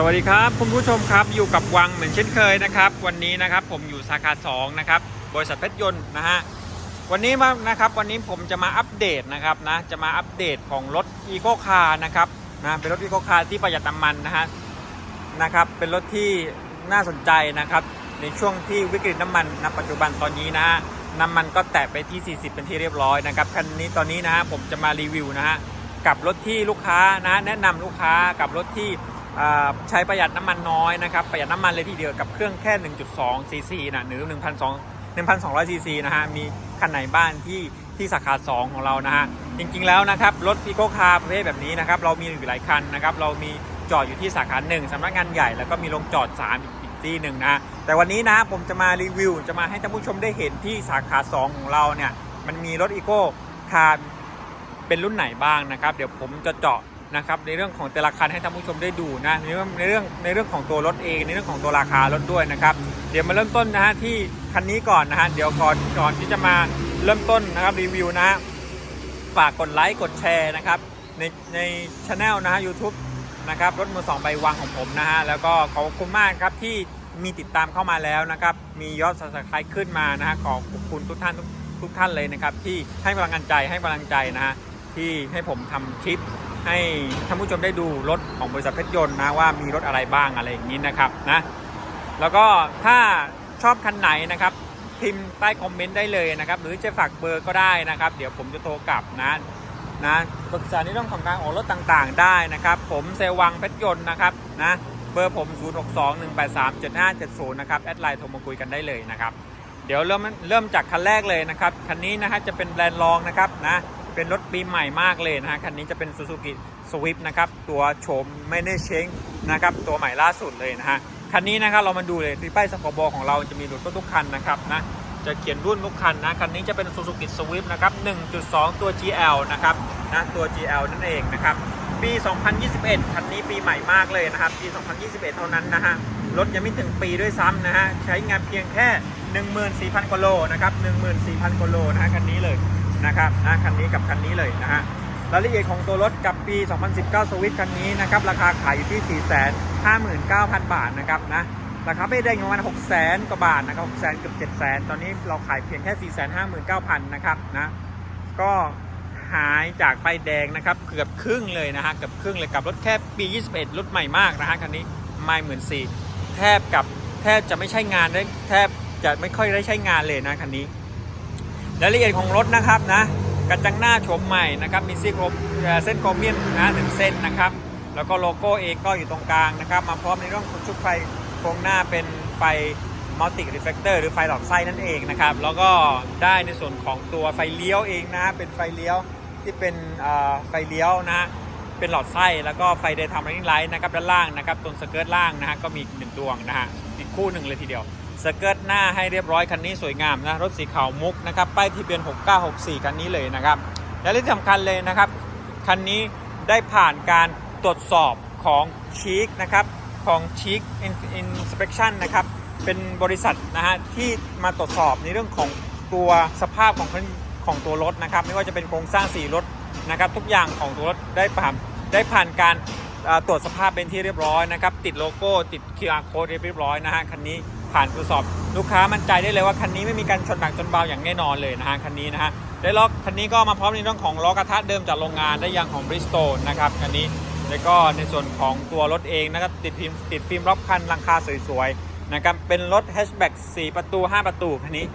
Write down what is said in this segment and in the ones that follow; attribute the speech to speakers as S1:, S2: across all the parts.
S1: สวัสดีครับคุณผู้ชมครับอยู่กับวังเหมือนเช่นเคยนะครับ วันนี้นะครับผมอยู่สาขา2นะครับบริษัทเพชรยนต์นะฮะวันนี้มานะครับวันนี้ผมจะมาอัปเดตนะครับนะจะมาอัปเดตของรถอีโคคาร์นะครับนะเป็นรถอีโคคาร์ที่ประหยัดน้ำมันนะฮะนะครับเป็นรถที่น่าสนใจนะครับ ในช่วงที่วิกฤตน้ำมันณปัจจุบันตอนนี้นะฮะน้ำมันก็แตะไปที่ 40 เป็นที่เรียบร้อยนะครับคันนี้ตอนนี้นะฮะผมจะมารีวิวนะฮะกับรถที่ลูกค้านะแนะนำลูกค้ากับรถที่ ใช้ประหยัดน้ำมันน้อยนะครับ ประหยัดน้ำมันเลยทีเดียวกับเครื่องแค่ 1.2 ซีซีนะหรือ1,200 1,200 ซีซีนะฮะ มีคันไหนบ้างที่ที่สาขา 2 ของเรานะฮะ จริงๆแล้วนะครับ รถอีโคคาร์ประเภทแบบนี้นะครับ เรามีอยู่หลายคันนะครับ เรามีจอดอยู่ที่สาขา 1สำนักงานใหญ่ แล้วก็มีลงจอด 3 อีกอีกที่หนึ่งนะแต่วันนี้นะผมจะมารีวิว จะมาให้ท่านผู้ชมได้เห็นที่สาขา 2 ของเราเนี่ย มันมีรถอีโคคาร์เป็นรุ่นไหนบ้างนะครับ เดี๋ยวผมจะเจาะ นะครับในเรื่องของแต่ละคันให้ท่านผู้ชมได้ดูนะในเรื่องในเรื่องในเรื่องของตัวรถเองในเรื่องของตัวราคารถด้วยนะครับเดี๋ยวมาเริ่มต้นนะฮะที่คันนี้ก่อนนะฮะเดี๋ยวก่อนก่อนที่จะมาเริ่มต้นนะครับรีวิวนะฮะฝากกดไลค์กดแชร์นะครับในในช anel นะฮะ YouTube นะครับรถมือสองใบวังของผมนะฮะแล้วก็ขอบคุณมากครับที่มีติดตามเข้ามาแล้วนะครับมียอด subscribe ขึ้นมานะฮะขอบคุณทุกท่านทุกทุกท่านเลยนะครับที่ให้กำลังใจให้กำลังใจนะฮะที่ให้ผมทำคลิป ให้ท่านผู้ชมได้ดูรถของบริษัทเพชรยนต์นะว่ามีรถอะไรบ้างอะไรอย่างนี้นะครับนะแล้วก็ถ้าชอบคันไหนนะครับพิมพ์ใต้คอมเมนต์ได้เลยนะครับหรือจะฝากเบอร์ก็ได้นะครับ เดี๋ยวผมจะโทรกลับนะนะปรึกษาในเรื่องของการออกรถต่างๆ ได้นะครับ ผมเซวังเพชรยนต์นะครับนะเบอร์ผม 0621837570 นะครับแอดไลน์โทรมาคุยกันได้เลยนะครับ เดี๋ยวเริ่มเริ่มจากคันแรกเลยนะครับ คันนี้นะฮะจะเป็นแบรนด์รองนะครับนะ เป็นรถปีใหม่มากเลยนะฮะคันนี้จะเป็น Suzuki Swift นะครับตัวโฉมไม่ได้เช้งนะครับตัวใหม่ล่าสุดเลยนะฮะคันนี้นะครับเรามาดูเลยที่ป้ายสกบของเราจะมีรถทุกคันนะครับนะจะเขียนรุ่นทุกคันนะคันนี้จะเป็น Suzuki Swift นะครับ 1.2 ตัว GL นะครับนะตัว GL นั่นเองนะครับปี 2021 คันนี้ปีใหม่มากเลยนะครับ ปี 2021 เท่านั้นนะฮะ รถยังไม่ถึงปีด้วยซ้ำนะฮะ ใช้งานเพียงแค่ 14,000กว่าโลนะครับ 14,000กว่าโลนะฮะ คันนี้เลย นะครับนะคันนี้กับคันนี้เลยนะฮะรายละเอียดของตัวรถกับปี 2019 สวิตคันนี้นะครับราคาขายอยู่ที่ 459,000 บาทนะครับนะราคาไม่ได้ประมาณ600,000กว่าบาทนะครับ600,000เกือบ700,000ตอนนี้เราขายเพียงแค่ 459,000นะครับนะก็หายจากป้ายแดงนะครับเกือบครึ่งเลยนะฮะเกือบครึ่งเลยกับรถแค่ปี 21 รถใหม่มากนะฮะคันนี้ไม่หมื่นสี่แทบกับแทบจะไม่ใช่งานได้แทบจะไม่ค่อยได้ใช้งานเลยนะคันนี้ รายละเอียดของรถนะครับนะกระจังหน้าโฉมใหม่นะครับมีซี่โครมเส้นโครเมียมนะหนึ่งเส้นนะครับ แล้วก็โลโก้เองก็อยู่ตรงกลางนะครับ มาพร้อมในเรื่องของชุดไฟโครงหน้าเป็นไฟมัลติรีเฟกเตอร์หรือไฟหลอดไส้นั่นเองนะครับ แล้วก็ได้ในส่วนของตัวไฟเลี้ยวเองนะ เป็นไฟเลี้ยวที่เป็นเอ่อไฟเลี้ยวนะเป็นหลอดไส้แล้วก็ไฟเดย์ทำ running light นะครับด้านล่างนะครับตรงสเกิร์ตล่างนะฮะก็มีอีกหนึ่งดวงนะฮะอีกคู่หนึ่งเลยทีเดียว สเกิร์ตหน้าให้เรียบร้อยคันนี้สวยงามนะรถสีขาวมุกนะครับป้ายทะเบียน 6964 คันนี้เลยนะครับและที่สำคัญเลยนะครับคันนี้ได้ผ่านการตรวจสอบของชีคนะครับของชีคอินสเปคชั่นนะครับเป็นบริษัทนะฮะที่มาตรวจสอบในเรื่องของตัวสภาพของของตัวรถนะครับ ไม่ว่าจะเป็นโครงสร้างสีรถนะครับทุกอย่างของตัวรถได้ผ่านได้ผ่านการตรวจสภาพเป็นที่เรียบร้อยนะครับติดโลโก้ติด QR code เรียบร้อยนะฮะคันนี้ ผ่านตรวจสอบลูกค้ามั่นใจได้เลยว่าคันนี้ไม่มีการชนหนักชนเบาอย่างแน่นอนเลยนะฮะคันนี้นะฮะได้ล็อกคันนี้ก็มาพร้อมในเรื่องของล้อกระทะเดิมจากโรงงานได้ยางของ Bridgestone นะครับคันนี้แล้วก็ในส่วนของตัวรถเองนะครับติดฟิล์มติดฟิล์มรอบคันหลังคาสวยๆนะครับเป็นรถแฮชแบ็ก4ประตู 5 ประตูคันนี้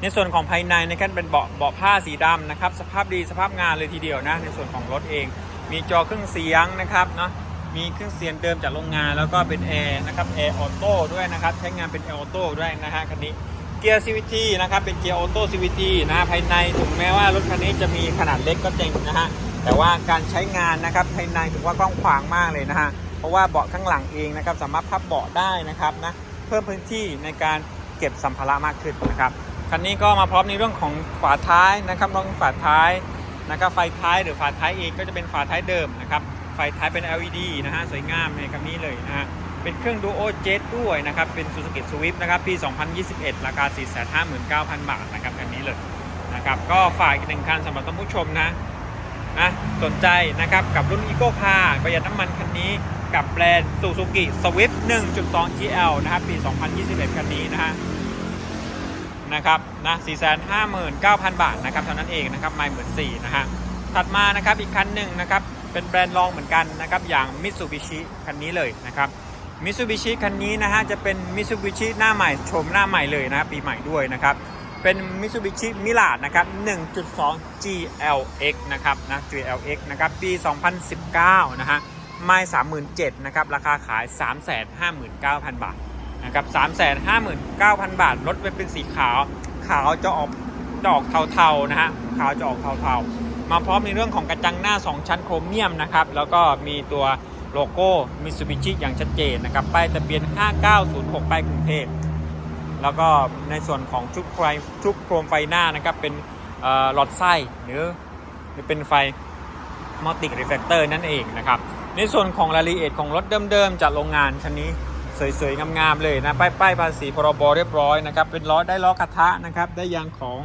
S1: ในส่วนของภายในนะครับเป็นเบาะเบาะผ้าสีดำนะครับสภาพดีสภาพงานเลยทีเดียวนะในส่วนของรถเอง มีจอเครื่องเสียงนะครับเนาะ มีเครื่องเสียงเดิมจากโรงงาน แล้วก็เป็นแอร์นะครับแอร์ออโต้ด้วยนะครับ ใช้งานเป็นแอร์ออโต้ด้วยนะฮะคันนี้เกียร์ CVT นะครับ เป็นเกียร์ออโต้ CVT นะฮะภายในถึงแม้ว่ารถคันนี้จะมีขนาดเล็กก็จริงนะฮะแต่ว่าการใช้งานนะครับภายในถือว่ากว้างขวางมากเลยนะฮะเพราะว่าเบาะข้างหลังเองนะครับสามารถพับเบาะได้นะครับนะเพิ่มพื้นที่ในการเก็บสัมภาระมากขึ้นนะครับคันนี้ก็มาพร้อมในเรื่องของฝาท้ายนะครับรองฝาท้ายนะครับไฟท้ายหรือฝาท้ายเองก็จะเป็นฝาท้ายเดิมนะครับ ไฟท้ายเป็น LED นะฮะสวยงามในคันนี้เลยนะฮะเป็นเครื่อง Duo Jet ด้วยนะครับ เป็น Suzuki Swift นะครับ ปี 2021 ราคา 459,000 บาทนะครับคันนี้เลยนะครับ ก็ฝากอีกหนึ่งคันสำหรับท่านผู้ชมนะนะสนใจนะครับกับรุ่น Eco Car ประหยัดน้ำมันคันนี้กับแบรนด์ Suzuki Swift 1.2 GL นะครับ ปี 2021 คันนี้นะฮะนะครับนะ459,000 บาทนะครับเท่านั้นเองนะครับไม่เหมือน4นะฮะถัดมานะครับอีกคันหนึ่งนะครับ เป็นแบรนด์รองเหมือนกันนะครับอย่าง Mitsubishi คันนี้เลยนะครับ Mitsubishi คันนี้นะฮะจะเป็น Mitsubishi หน้าใหม่ชมหน้าใหม่เลยนะปีใหม่ด้วยนะครับเป็น Mitsubishi Mirage นะครับ 1.2 GLX นะครับนะ GLX นะครับปี 2019 นะฮะไม่37,000นะครับราคาขาย 359,000 บาทนะครับ359,000 บาท รถเป็นสีขาว ขาวจะออกจอกเทาๆนะฮะขาวจะออกเทาๆ มาพร้อมในเรื่องของกระจังหน้า 2 ชั้นโครเมียมนะครับ แล้วก็มีตัวโลโก้มิตซูบิชิอย่างชัดเจนนะครับป้ายทะเบียน 5906 ป้ายกรุงเทพ แล้วก็ในส่วนของชุดไฟชุดโครมไฟหน้านะครับเป็นหลอดไส้หรือหรือเป็นไฟมัลติรีเฟลเตอร์นั่นเองนะครับ ในส่วนของรายละเอียดของรถเดิมๆจากโรงงานคันนี้สวยๆงามๆเลยนะป้ายป้ายภาษีพรบเรียบร้อยนะครับเป็นล้อได้ล้อกระทะนะครับได้ยางของ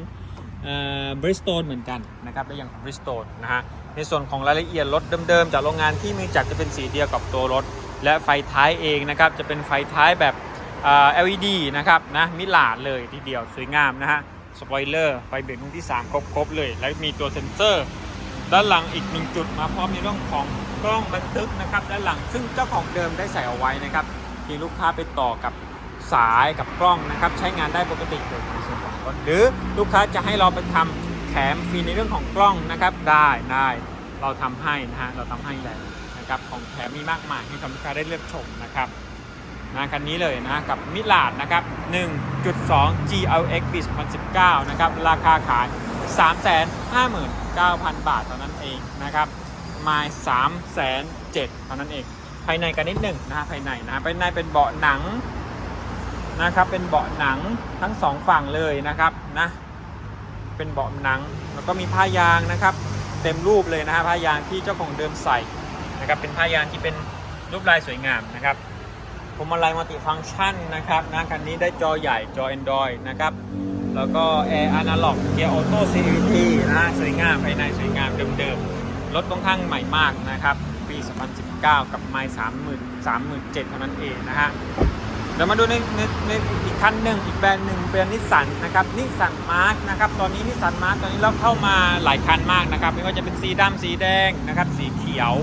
S1: บริสโตนเหมือนกันนะครับได้ยางของบริสโตนนะฮะในส่วนของรายละเอียดรถเดิมๆ จากโรงงานที่มีจัดจะเป็นสีเดียวกับตัวรถ และไฟท้ายเองนะครับจะเป็นไฟท้ายแบบ LED นะครับนะมิลาดเลยทีเดียวสวยงามนะฮะสปอยเลอร์ไฟเบรกรุ่นที่ 3 ครบๆเลย และมีตัวเซ็นเซอร์ด้านหลังอีกหนึ่งจุดมาพร้อมในเรื่องของกล้องบันทึกนะครับด้านหลังซึ่งเจ้าของเดิมได้ใส่เอาไว้นะครับที่ลูกค้าไปต่อกับสายกับกล้องนะครับใช้งานได้ปกติเลยในส่วนของรถ หรือลูกค้าจะให้เราไปทำแถมฟรีในเรื่องของกล้องนะครับ ได้ได้เราทำให้นะฮะเราทำให้เลยนะครับของแถมมีมากมายให้ลูกค้าได้เลือกชมนะครับนะคันนี้เลยนะกับมิลาดนะครับ 1.2 GLX ปี 2019 นะครับ ราคาขาย 359,000 บาทเท่านั้นเองนะครับมา3 7 0 0 0เท่านั้นเอง ภายในกันนิดหนึ่งนะฮะภายในนะฮะภายในเป็นเบาะหนัง นะครับ เป็นเบาะหนังทั้งสองฝั่งเลยนะครับนะ เป็นเบาะหนังแล้วก็มีผ้ายางนะครับ เต็มรูปเลยนะฮะผ้ายางที่เจ้าของเดิมใส่นะครับ เป็นผ้ายางที่เป็นรูปลายสวยงามนะครับพวงมาลัยมัลติฟังก์ชันนะครับนะคันนี้ได้จอใหญ่จอ Android นะครับ แล้วก็แอร์อนาล็อกเกียร์ออโต้ CVT นะฮะสวยงามภายในสวยงามเดิมๆ รถค่อนข้างใหม่มากนะครับ ปี 2019 กับไมล์30,000 37,000เท่านั้นเองนะฮะ ดี๋ยวมาดูในในในอีกคันหนึ่งอีกแบรนด์หนึ่งเป็นนิสสันนะครับนิสสันมาร์กนะครับตอนนี้นิสสันมาร์กตอนนี้เราเข้ามาหลายคันมากนะครับไม่ว่าจะเป็นสีดำสีแดงนะครับสีเขียว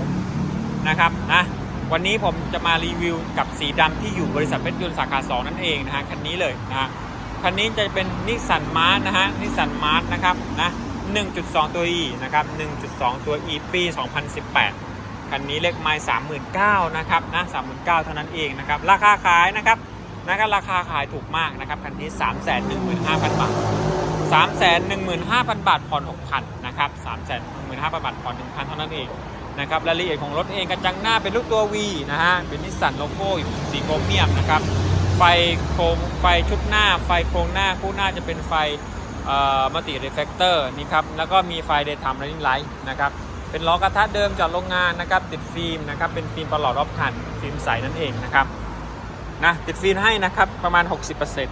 S1: นะครับนะวันนี้ผมจะมารีวิวกับสีดำที่อยู่บริษัทเพชรยนต์สาขา2นั่นเองนะฮะคันนี้เลยนะฮะคันนี้จะเป็นนิสสันมาร์กนะฮะนิสสันมาร์กนะครับนะ1.2 ตัว E นะครับ1.2 ตัว E ปี 2018 คันนี้เลขไม้สามหมื่นเก้านะครับนะสามหมื่นเก้าเท่านั้นเองนะครับ ราคาขายนะครับนะครับราคาขายถูกมากนะครับคันนี้สามแสนหนึ่งหมื่นห้าพันบาทสามแสนหนึ่งหมื่นห้าพันบาทผ่อนหกพันนะครับสามแสนหนึ่งหมื่นห้าพันบาทผ่อนหนึ่งพันเท่านั้นเองนะครับรายละเอียดของรถเองกระจังหน้าเป็นลูกตัว V นะฮะเป็นนิสสันโลโก้อยู่สีโครเมียมนะครับไฟโครงไฟชุดหน้า ไฟโครงหน้าคู่หน้าจะเป็นไฟมัลติเรฟเฟกเตอร์นี่ครับแล้วก็มีไฟเดย์ไทม์ไรนิ่งไลท์นะครับ เป็นล้อกระทะเดิมจากโรงงานนะครับ ติดฟิล์มนะครับ เป็นฟิล์มประหลอดรอบคันฟิล์มใสนั่นเองนะครับนะติดฟิล์มให้นะครับประมาณ 60%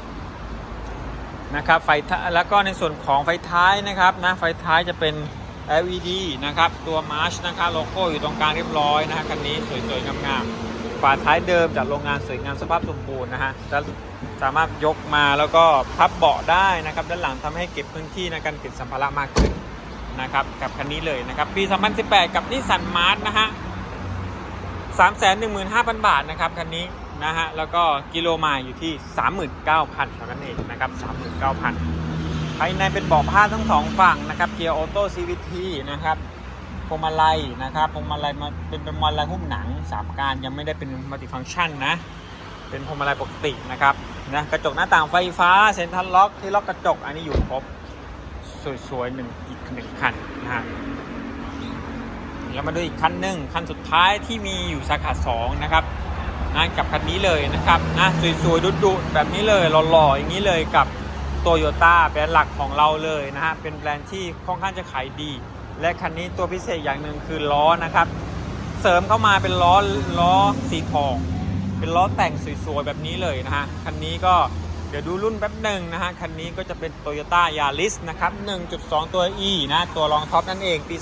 S1: นะครับไฟท้ายแล้วก็ในส่วนของไฟท้ายนะครับนะไฟท้ายจะเป็น LED นะครับ ตัวมาร์ชนะครับโลโก้อยู่ตรงกลางเรียบร้อยนะฮะคันนี้สวยๆ งามๆฝาท้ายเดิมจากโรงงานสวยงามสภาพสมบูรณ์นะฮะจะสามารถยกมาแล้วก็พับเบาะได้นะครับ ด้านหลังทำให้เก็บพื้นที่ในการเก็บสัมภาระมากขึ้น นะครับกับคันนี้เลยนะครับปี 2018 กับนิสสันมาร์ทนะฮะ 315,000 บาทนะครับคันนี้นะฮะแล้วก็กิโลมล์อยู่ที่ 39,000เท่านั้นเองนะครับ 39,000 ภายในเป็นเบาะผ้าทั้งสองฝั่งนะครับเกียร์ออโต้ CVT นะครับพวงมาลัยนะครับพวงมาลัยมาเป็นเป็นพวงมาลัยหุ้มหนัง 3 การยังไม่ได้เป็นมัลติฟังก์ชันนะ เป็นพวงมาลัยปกตินะครับนะกระจกหน้าต่างไฟฟ้าเซ็นทรัลล็อกที่ล็อกกระจกอันนี้อยู่ครบ สวยๆหนึ่งอีกหนึ่งคันนะฮะแล้วมาดูอีกคันหนึ่งคันสุดท้ายที่มีอยู่สาขาสองนะครับนะกับคันนี้เลยนะครับนะสวยๆดุๆแบบนี้เลยหล่อๆอย่างนี้เลยกับโตโยต้าแบรนด์หลักของเราเลยนะฮะเป็นแบรนด์ที่ค่อนข้างจะขายดี และคันนี้ตัวพิเศษอย่างหนึ่งคือล้อนะครับ เสริมเข้ามาเป็นล้อล้อสีทอง เป็นล้อแต่งสวยๆแบบนี้เลยนะฮะคันนี้ก็ เดี๋ยวดูรุ่นแป๊บหนึ่งนะฮะ คันนี้ก็จะเป็น Toyota Yaris นะครับ 1.2 ตัว E นะ ตัวรองท็อปนั่นเองปี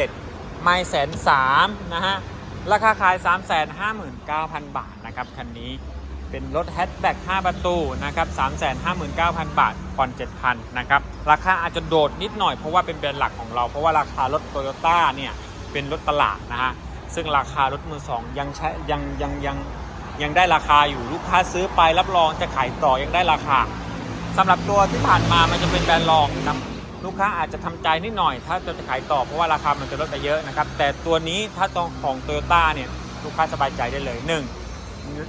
S1: 2017 ไม่แสนสามนะฮะ ราคาขาย 359,000 บาทนะครับ คันนี้เป็นรถแฮชแบ็ก5 ประตูนะครับ 359,000 บาทผ่อน7,000 นะครับ ราคาอาจจะโดดนิดหน่อยเพราะว่าเป็นแบรนด์หลักของเรา เพราะว่าราคารถโตโยต้าเนี่ยเป็นรถตลาดนะฮะ ซึ่งราคารถมือสองยังใช้ยังยังยัง ยังได้ราคาอยู่ลูกค้าซื้อไปรับรองจะขายต่อยังได้ราคาสำหรับตัวที่ผ่านมามันจะเป็นแบรนด์รองนะครับลูกค้าอาจจะทำใจนิดหน่อย ถ้าจะขายต่อเพราะว่าราคามันจะลดไปเยอะนะครับ แต่ตัวนี้ถ้าตรงของโตโยต้าเนี่ยลูกค้าสบายใจได้เลยหนึ่ง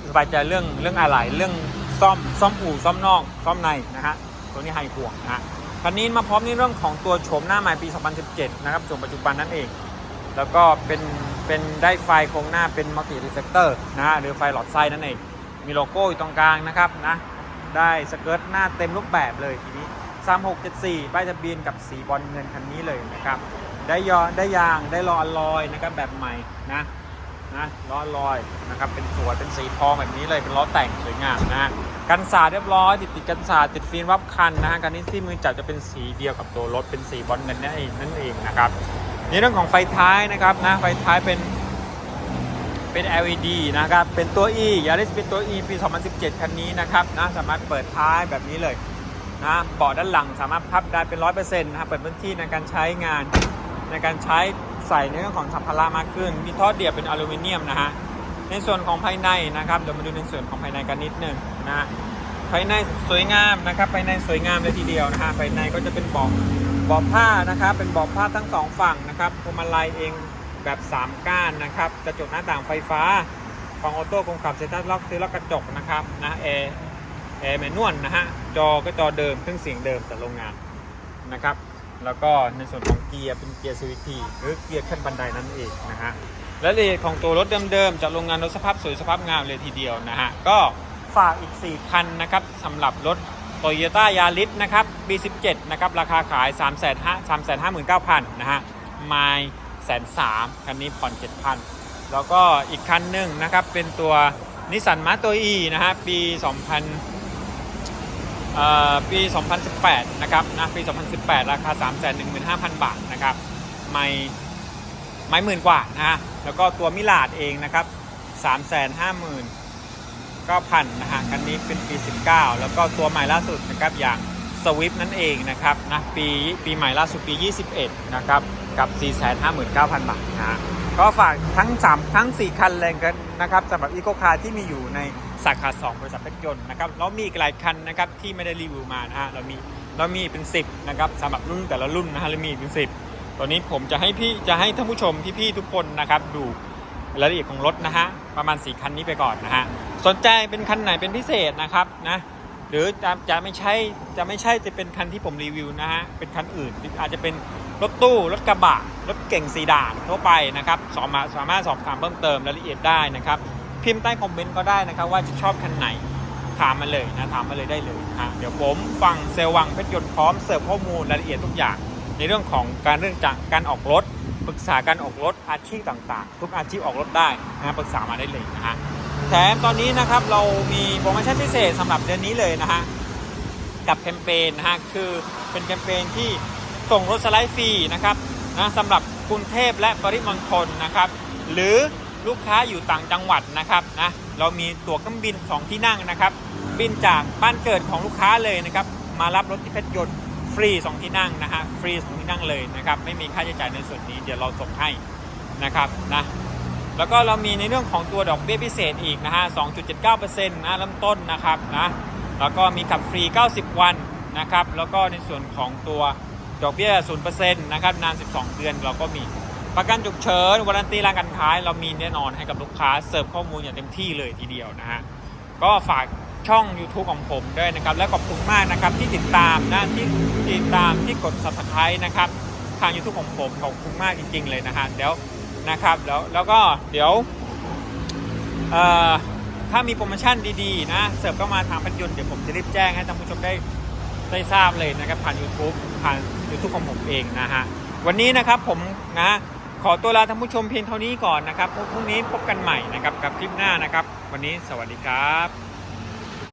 S1: สบายใจเรื่องเรื่องอะไรเรื่องซ่อมซ่อมอู่ซ่อมนอกซ่อมในนะฮะตัวนี้ให้ห่วงนะคันนี้มาพร้อมในเรื่องของตัวโฉมหน้าใหม่ปี 2017 นะครับโฉมปัจจุบันนั่นเอง แล้วก็เป็น เป็นได้ไฟโครงหน้าเป็นมัลติรีเซ c เตอร์นะหรือไฟหลอดไส้นั่นเอง มีโลโก้อยู่ตรงกลางนะครับนะได้สเกิร์ตหน้าเต็มรูปแบบเลยทีนี้ 3674 ป้ายทะเบียนกับสีบอลเงินคันนี้เลยนะครับ ได้ยอได้ยางได้ล้ออลลอยนะครับแบบใหม่นะนะล้อลอยนะครับเป็นสวยเป็นสีทองแบบนี้เลยเป็นล้อแต่งสวยงามนะกันสาดเรียบร้อย ติดติดกันสาดติดฟิล์มวับคันนะฮะคันนี้ที่มือจับจะเป็นสีเดียวกับตัวรถเป็นสีบอลเงินนั่นเองนั่นเองนะครับ ในเรื่องของไฟท้ายนะครับนะไฟท้ายเป็นเป็น LED นะครับ เป็นตัว E ยาริสเป็นตัว E ปี 2017 คันนี้นะครับนะสามารถเปิดท้ายแบบนี้เลยนะเบาะด้านหลังสามารถพับได้เป็น 100%นะครับเปิดพื้นที่ในการใช้งาน ในการใช้ใส่ในเรื่องของสัมภาระมากขึ้น มีท่อเดียบเป็นอลูมิเนียมนะฮะในส่วนของภายในนะครับเดี๋ยวมาดูในส่วนของภายในกันนิดหนึงนะภายในสวยงามนะครับภายในสวยงามเลยทีเดียวนะฮะภายในก็จะเป็นเบาะ บาะผ้านะครับ เป็นบาะผ้าทั้งสองฝั่งนะครับพวงมาลัยเองแบบ 3 ก้านนะครับกระจกหน้าต่างไฟฟ้า ของออโต้คงขับเซ็นทรัลล็อกซื้อล็อกกระจกนะครับนะแอร์แอร์แมนนวลนะฮะจอก็จอเดิมเครื่องเสียงเดิมแต่โรงงานนะครับ แล้วก็ในส่วนของเกียร์เป็นเกียร์ CVT หรือเกียร์ขั้นบันไดนั่นเองนะฮะและรายละเอียดของตัวรถเดิมๆจากโรงงานรถสภาพสวยสภาพงามเลยทีเดียวนะฮะก็ฝากอีก 4 คันนะครับสำหรับรถ t o y ยต้ายาริสนะครับปี17 นะครับ ราคาขาย 3 5 3 5 9 0 0 0 นะฮะไมล์แสนสามคันนี้ผ่อน 7,000 แล้วก็อีกคันหนึ่งนะครับ เป็นตัวนิสสันมาโตอีนะฮะ ปี 2000เอ่อปี 2018 นะครับ นะ ปี 2018 ราคา 315,000 บาท นะครับ ไม่ไม่หมื่นกว่านะฮะ แล้วก็ตัวมิลาดเองนะครับ 359,000 ก็พันนะฮะคันนี้เป็นปี 19 แล้วก็ตัวใหม่ล่าสุดนะครับอย่างสวิฟนั่นเองนะครับนะปีปีใหม่ล่าสุดปี 21 นะครับ กับ 459,000 บาทนะฮะก็ฝากทั้ง 3 ทั้ง 4 คันเลยกันนะครับสำหรับอีโคคาร์ที่มีอยู่ในสาขา 2 บริษัทเพชรยนต์นะครับแล้วมีอีกหลายคันนะครับที่ไม่ได้รีวิวมานะฮะเรามีเรามีเป็น 10 นะครับสำหรับรุ่นแต่ละรุ่นนะฮะเรามีเป็น 10ตัวนี้ผมจะให้พี่จะให้ท่านผู้ชมพี่ๆทุกคนนะครับดู รายละเอียดของรถนะฮะประมาณ 4 คันนี้ไปก่อนนะฮะสนใจเป็นคันไหนเป็นพิเศษนะครับนะหรือจะจะไม่ใช่จะไม่ใช่จะเป็นคันที่ผมรีวิวนะฮะเป็นคันอื่นอาจจะเป็นรถตู้รถกระบะรถเก่งสีด่านทั่วไปนะครับสามารถสามารถสอบถามเพิ่มเติมรายละเอียดได้นะครับพิมพ์ใต้คอมเมนต์ก็ได้นะครับว่าจะชอบคันไหนถามมาเลยนะถามมาเลยได้เลยฮะเดี๋ยวผมฟังเซลวังเพชรยนต์พร้อมเสิร์ฟข้อมูลรายละเอียดทุกอย่าง ในเรื่องของการเรื่องจากการออกรถ ปรึกษาการออกรถอาชีพต่างๆ ทุกอาชีพออกรถได้นะปรึกษามาได้เลยนะฮะแถมตอนนี้นะครับเรามีโปรโมชั่นพิเศษสำหรับเดือนนี้เลยนะฮะกับแคมเปญนะฮะคือเป็นแคมเปญที่ส่งรถสไลด์ฟรีนะครับนะสำหรับกรุงเทพและปริมณฑลนะครับ หรือลูกค้าอยู่ต่างจังหวัดนะครับนะเรามีตั๋วเครื่องบิน 2 ที่นั่งนะครับ บินจากบ้านเกิดของลูกค้าเลยนะครับ มารับรถที่เพชรยนต์ ฟรี2ที่นั่งนะฮะฟรี2ที่นั่งเลยนะครับไม่มีค่าใช้จ่ายในส่วนนี้เดี๋ยวเราส่งให้นะครับนะแล้วก็เรามีในเรื่องของตัวดอกเบี้ยพิเศษอีกนะฮะ 2.79%นะเริ่มต้นนะครับนะแล้วก็มีขับฟรี 90 วันนะครับแล้วก็ในส่วนของตัวดอกเบี้ย 0%นะครับนาน 12 เดือนเราก็มีประกันฉุกเฉินวารันตีร้านการขาย เรามีแน่นอนให้กับลูกค้าเสิร์ฟข้อมูลอย่างเต็มที่เลยทีเดียวนะฮะก็ฝาก ช่อง YouTube ของผมด้วยนะครับ และขอบคุณมากนะครับที่ติดตามนะที่ติดตามที่กด Subscribe นะครับ ทาง YouTube ของผมขอบคุณมากจริง ๆ เลยนะฮะเดี๋ยวนะครับแล้วแล้วก็เดี๋ยวถ้ามีโปรโมชั่นดีๆ นะ เสิร์ฟเข้ามาทางพันยนต์เดี๋ยวผมจะรีบแจ้งให้ท่านผู้ชมได้ได้ทราบเลยนะครับ ผ่าน YouTube ผ่าน YouTube ของผมเองนะฮะวันนี้นะครับผมนะขอตัวลาท่านผู้ชมเพียงเท่านี้ก่อนนะครับพรุ่งนี้พบกันใหม่นะครับกับคลิปหน้านะครับ วันนี้สวัสดีครับ